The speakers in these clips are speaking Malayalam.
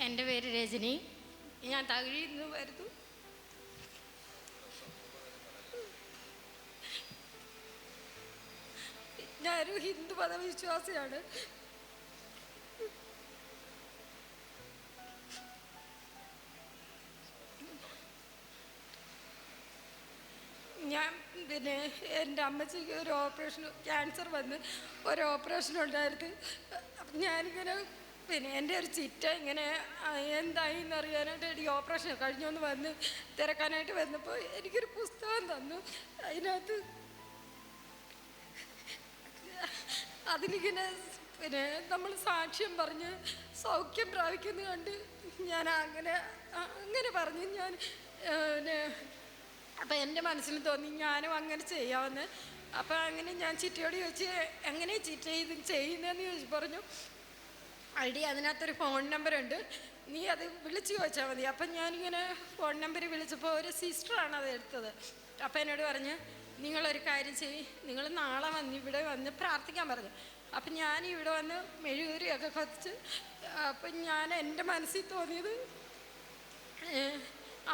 എന്റെ പേര് രജനി. ഞാൻ തകഴിയിൽ നിന്ന് വരുന്നു ഞാനൊരു ഹിന്ദു മതവിശ്വാസിയാണ് ഞാൻ പിന്നെ എന്റെ അമ്മച്ചിക്ക് ഒരു ഓപ്പറേഷൻ ക്യാൻസർ വന്ന് ഒരു ഓപ്പറേഷൻ ഉണ്ടായിരുന്നു ഞാനിങ്ങനെ പിന്നെ എന്റെ ഒരു ചിറ്റ ഇങ്ങനെ എന്തായി എന്നറിയാനായിട്ട് എനിക്ക് ഓപ്പറേഷൻ കഴിഞ്ഞൊന്ന് വന്ന് തിരക്കാനായിട്ട് വന്നപ്പോൾ എനിക്കൊരു പുസ്തകം തന്നു. അതിനകത്ത് അതിലിങ്ങനെ പിന്നെ നമ്മൾ സാക്ഷ്യം പറഞ്ഞ് സൗഖ്യം പ്രാപിക്കുന്നത് കണ്ട് ഞാൻ അങ്ങനെ അങ്ങനെ പറഞ്ഞു. ഞാൻ പിന്നെ അപ്പം എന്റെ മനസ്സിൽ തോന്നി ഞാനും അങ്ങനെ ചെയ്യാമെന്ന്. അപ്പം അങ്ങനെ ഞാൻ ചിറ്റയോട് ചോദിച്ച് എങ്ങനെ ചിറ്റ ഇത് ചെയ്യുന്നതെന്ന് ചോദിച്ചു പറഞ്ഞു. ഐഡി അതിനകത്തൊരു ഫോൺ നമ്പർ ഉണ്ട് നീ അത് വിളിച്ചു ചോദിച്ചാൽ മതി. അപ്പം ഞാനിങ്ങനെ ഫോൺ നമ്പർ വിളിച്ചപ്പോൾ ഒരു സിസ്റ്ററാണ് അത് എടുത്തത്. അപ്പം എന്നോട് പറഞ്ഞ് നിങ്ങളൊരു കാര്യം ചെയ്യ്. നിങ്ങൾ നാളെ വന്ന് ഇവിടെ വന്ന് പ്രാർത്ഥിക്കാൻ പറഞ്ഞു. അപ്പം ഞാൻ ഇവിടെ വന്ന് മെഴുകുതിരിയൊക്കെ കൊത്തിച്ച് അപ്പം ഞാൻ എന്റെ മനസ്സിൽ തോന്നിയത്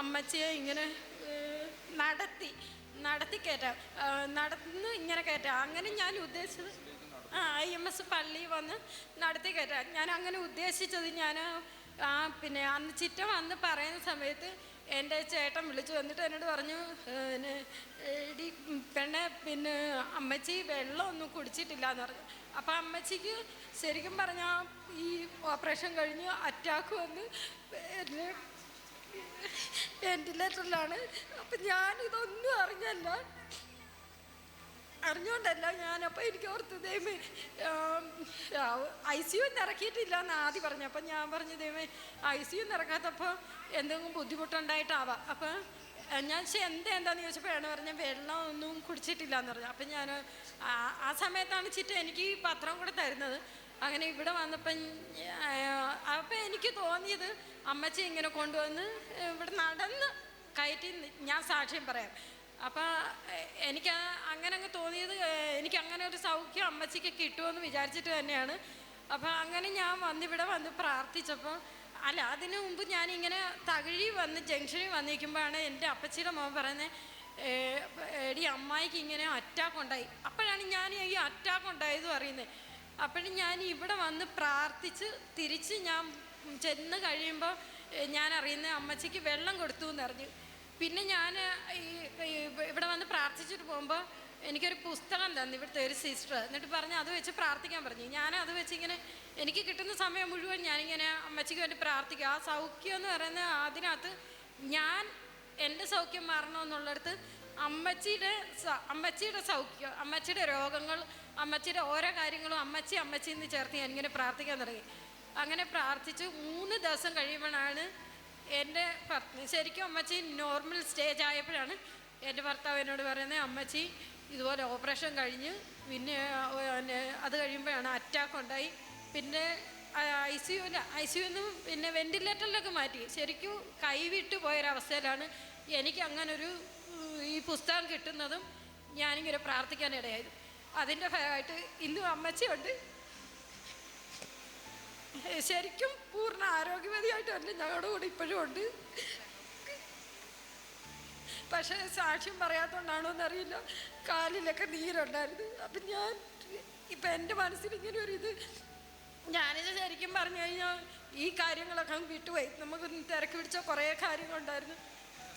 അമ്മച്ചിയെ ഇങ്ങനെ നടത്തി നടത്തി കയറ്റാം നടന്ന് ഇങ്ങനെ കയറ്റാം അങ്ങനെ ഞാൻ ഉദ്ദേശിച്ചത് ആ ഐ എം എസ് പള്ളി വന്ന് നടത്തി കയറ്റാം ഞാൻ അങ്ങനെ ഉദ്ദേശിച്ചത് ഞാൻ ആ പിന്നെ അന്ന് ചിറ്റ വന്ന് പറയുന്ന സമയത്ത് എന്റെ ചേട്ടൻ വിളിച്ചു. വന്നിട്ട് എന്നോട് പറഞ്ഞു പിന്നെ ഇടി പെണ്ണെ പിന്നെ അമ്മച്ചി വെള്ളമൊന്നും കുടിച്ചിട്ടില്ല എന്ന് പറഞ്ഞു. അപ്പം അമ്മച്ചിക്ക് ശരിക്കും പറഞ്ഞാൽ ഈ ഓപ്പറേഷൻ കഴിഞ്ഞ് അറ്റാക്ക് വന്ന് വെന്റിലേറ്ററിലാണ്. അപ്പം ഞാനിതൊന്നും അറിഞ്ഞല്ല. അറിഞ്ഞുകൊണ്ടല്ല ഞാനപ്പോൾ എനിക്ക് ഓർത്ത് ദൈവമേ ഐ സി യു ഇറക്കിയിട്ടില്ല എന്ന് ആദ്യം പറഞ്ഞു. അപ്പം ഞാൻ പറഞ്ഞു ദൈവമേ ഐ സി യു ഇറക്കാത്തപ്പോൾ എന്തെങ്കിലും ബുദ്ധിമുട്ടുണ്ടായിട്ടാവാം. അപ്പം ഞാൻ പക്ഷേ എന്താ എന്താന്ന് ചോദിച്ചപ്പോഴാണ് പറഞ്ഞ വെള്ളം ഒന്നും കുടിച്ചിട്ടില്ല എന്ന് പറഞ്ഞു. അപ്പം ഞാൻ ആ സമയത്താണ് ചിറ്റ എനിക്ക് ഈ പത്രം കൂടെ തരുന്നത്. അങ്ങനെ ഇവിടെ വന്നപ്പം അപ്പം എനിക്ക് തോന്നിയത് അമ്മച്ചി ഇങ്ങനെ കൊണ്ടുവന്ന് ഇവിടെ നടന്ന് കയറ്റി ഞാൻ സാക്ഷ്യം പറയാം. അപ്പം എനിക്ക് അങ്ങനെ അങ്ങ് തോന്നിയത് എനിക്ക് അങ്ങനെ ഒരു സൗഖ്യം അമ്മച്ചിക്ക് കിട്ടുമെന്ന് വിചാരിച്ചിട്ട് തന്നെയാണ്. അപ്പം അങ്ങനെ ഞാൻ വന്നിവിടെ വന്ന് പ്രാർത്ഥിച്ചപ്പോൾ അല്ല അതിനു മുമ്പ് ഞാനിങ്ങനെ തകഴി വന്ന് ജംഗ്ഷനിൽ വന്നിരിക്കുമ്പോഴാണ് എന്റെ അപ്പച്ചിയുടെ മോൻ പറയുന്നത് എടി അമ്മായിക്ക് ഇങ്ങനെ അറ്റാക്ക് ഉണ്ടായി അപ്പോഴാണ് ഞാൻ ഈ അറ്റാക്ക് ഉണ്ടായതും അറിയുന്നത് അപ്പോഴും ഞാൻ ഇവിടെ വന്ന് പ്രാർത്ഥിച്ച് തിരിച്ച് ഞാൻ ചെന്ന് കഴിയുമ്പോൾ ഞാൻ അറിയുന്ന അമ്മച്ചിക്ക് വെള്ളം കൊടുത്തു എന്നറിഞ്ഞു. പിന്നെ ഞാൻ ഈ ഇവിടെ വന്ന് പ്രാർത്ഥിച്ചിട്ട് പോകുമ്പോൾ എനിക്കൊരു പുസ്തകം തന്നു ഇവിടുത്തെ ഒരു സിസ്റ്റർ എന്നിട്ട് പറഞ്ഞ് അത് വെച്ച് പ്രാർത്ഥിക്കാൻ പറഞ്ഞു. ഞാൻ അത് വെച്ച് ഇങ്ങനെ എനിക്ക് കിട്ടുന്ന സമയം മുഴുവൻ ഞാനിങ്ങനെ അമ്മച്ചിക്ക് വേണ്ടി പ്രാർത്ഥിക്കും. ആ സൗഖ്യം എന്ന് പറയുന്നത് അതിനകത്ത് ഞാൻ എന്റെ സൗഖ്യം മാറണമെന്നുള്ളിടത്ത് അമ്മച്ചിയുടെ അമ്മച്ചിയുടെ സൗഖ്യം അമ്മച്ചിയുടെ രോഗങ്ങൾ അമ്മച്ചിയുടെ ഓരോ കാര്യങ്ങളും അമ്മച്ചി അമ്മച്ചി എന്ന് ചേർത്ത് ഞാനിങ്ങനെ പ്രാർത്ഥിക്കാൻ തുടങ്ങി. അങ്ങനെ പ്രാർത്ഥിച്ച് മൂന്ന് ദിവസം കഴിയുമ്പോഴാണ് എന്റെ ശരിക്കും അമ്മച്ചി നോർമൽ സ്റ്റേജ് ആയപ്പോഴാണ് എന്റെ ഭർത്താവ് എന്നോട് പറയുന്നത് അമ്മച്ചി ഇതുപോലെ ഓപ്പറേഷൻ കഴിഞ്ഞ് പിന്നെ അത് കഴിയുമ്പോഴാണ് അറ്റാക്ക് ഉണ്ടായി. പിന്നെ ഐ സി യുവിൽ ഐ സി യുന്നും പിന്നെ വെന്റിലേറ്ററിലൊക്കെ മാറ്റി. ശരിക്കും കൈവിട്ട് പോയൊരവസ്ഥയിലാണ് എനിക്ക് അങ്ങനൊരു ഈ പുസ്തകം കിട്ടുന്നതും ഞാനിങ്ങനെ പ്രാർത്ഥിക്കാനിടയായത്. അതിന്റെ ഫലമായിട്ട് ഇന്നും അമ്മച്ചിയുണ്ട്. ശരിക്കും പൂർണ ആരോഗ്യവതിയായിട്ട് തന്നെ ഞങ്ങളുടെ കൂടെ ഇപ്പോഴും ഉണ്ട്. പക്ഷേ സാക്ഷ്യം പറയാത്തോണ്ടാണോ എന്നറിയില്ല കാലിലൊക്കെ നീരുണ്ടായിരുന്നു. അപ്പം ഞാൻ ഇപ്പം എന്റെ മനസ്സിൽ ഇങ്ങനെ ഒരു ഇത് ഞാനിത് ശരിക്കും പറഞ്ഞു കഴിഞ്ഞാൽ ഈ കാര്യങ്ങളൊക്കെ വിട്ടുപോയി. നമുക്ക് തിരക്ക് പിടിച്ച കുറേ കാര്യങ്ങളുണ്ടായിരുന്നു.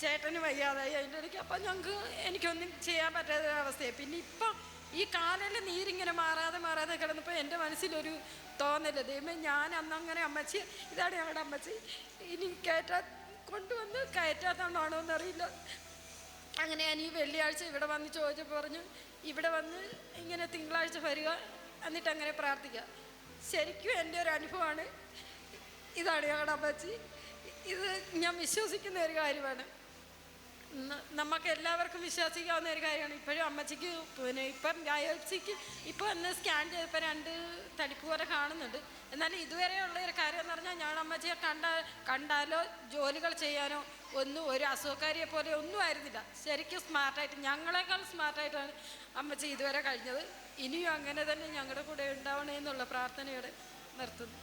ചേട്ടന് വയ്യാതായി. അതിന്റെ ഇടയ്ക്ക് അപ്പം ഞങ്ങൾക്ക് എനിക്കൊന്നും ചെയ്യാൻ പറ്റാത്ത അവസ്ഥയായി. പിന്നെ ഇപ്പം ഈ കാലിൽ നീരിങ്ങനെ മാറാതെ മാറാതെ കിടന്നപ്പോൾ എന്റെ മനസ്സിലൊരു തോന്നൽ. ദൈവമേ ഞാൻ അന്നങ്ങനെ അമ്മച്ചി ഇതാണ് ഞങ്ങളുടെ അമ്മച്ചി. ഇനി കയറ്റാ കൊണ്ടുവന്ന് കയറ്റാത്തോണ്ടാണോ എന്നറിയില്ല. അങ്ങനെ ഞാൻ ഈ വെള്ളിയാഴ്ച ഇവിടെ വന്ന് ചോദിച്ചപ്പോൾ പറഞ്ഞു ഇവിടെ വന്ന് ഇങ്ങനെ തിങ്കളാഴ്ച വരിക എന്നിട്ട് അങ്ങനെ പ്രാർത്ഥിക്കുക ശരിക്കും എന്റെ ഒരു അനുഭവമാണ് ഇതാണ് ഞങ്ങളുടെ അമ്മച്ചി. ഇത് ഞാൻ വിശ്വസിക്കുന്ന ഒരു കാര്യമാണ്. നമുക്ക് എല്ലാവർക്കും വിശ്വസിക്കാവുന്ന ഒരു കാര്യമാണ്. ഇപ്പോഴും അമ്മച്ചിക്ക് പിന്നെ ഇപ്പം ബയോപ്സിക്ക് ഇപ്പോൾ ഒന്ന് സ്കാൻ ചെയ്തപ്പോൾ രണ്ട് തടിപ്പ് പോലെ കാണുന്നുണ്ട്. എന്നാൽ ഇതുവരെയുള്ള ഒരു കാര്യം എന്ന് പറഞ്ഞാൽ ഞാൻ അമ്മച്ചിയെ കണ്ട കണ്ടാലോ ജോലികൾ ചെയ്യാനോ ഒന്നും ഒരു അസുഖക്കാരിയെ പോലെ ഒന്നും ആയിരുന്നില്ല. ശരിക്കും സ്മാർട്ടായിട്ട് ഞങ്ങളെക്കാൾ സ്മാർട്ടായിട്ടാണ് അമ്മച്ചി ഇതുവരെ കഴിഞ്ഞത്. ഇനിയും അങ്ങനെ തന്നെ ഞങ്ങളുടെ കൂടെ ഉണ്ടാവണേ എന്നുള്ള പ്രാർത്ഥനയോടെ നിർത്തുന്നു.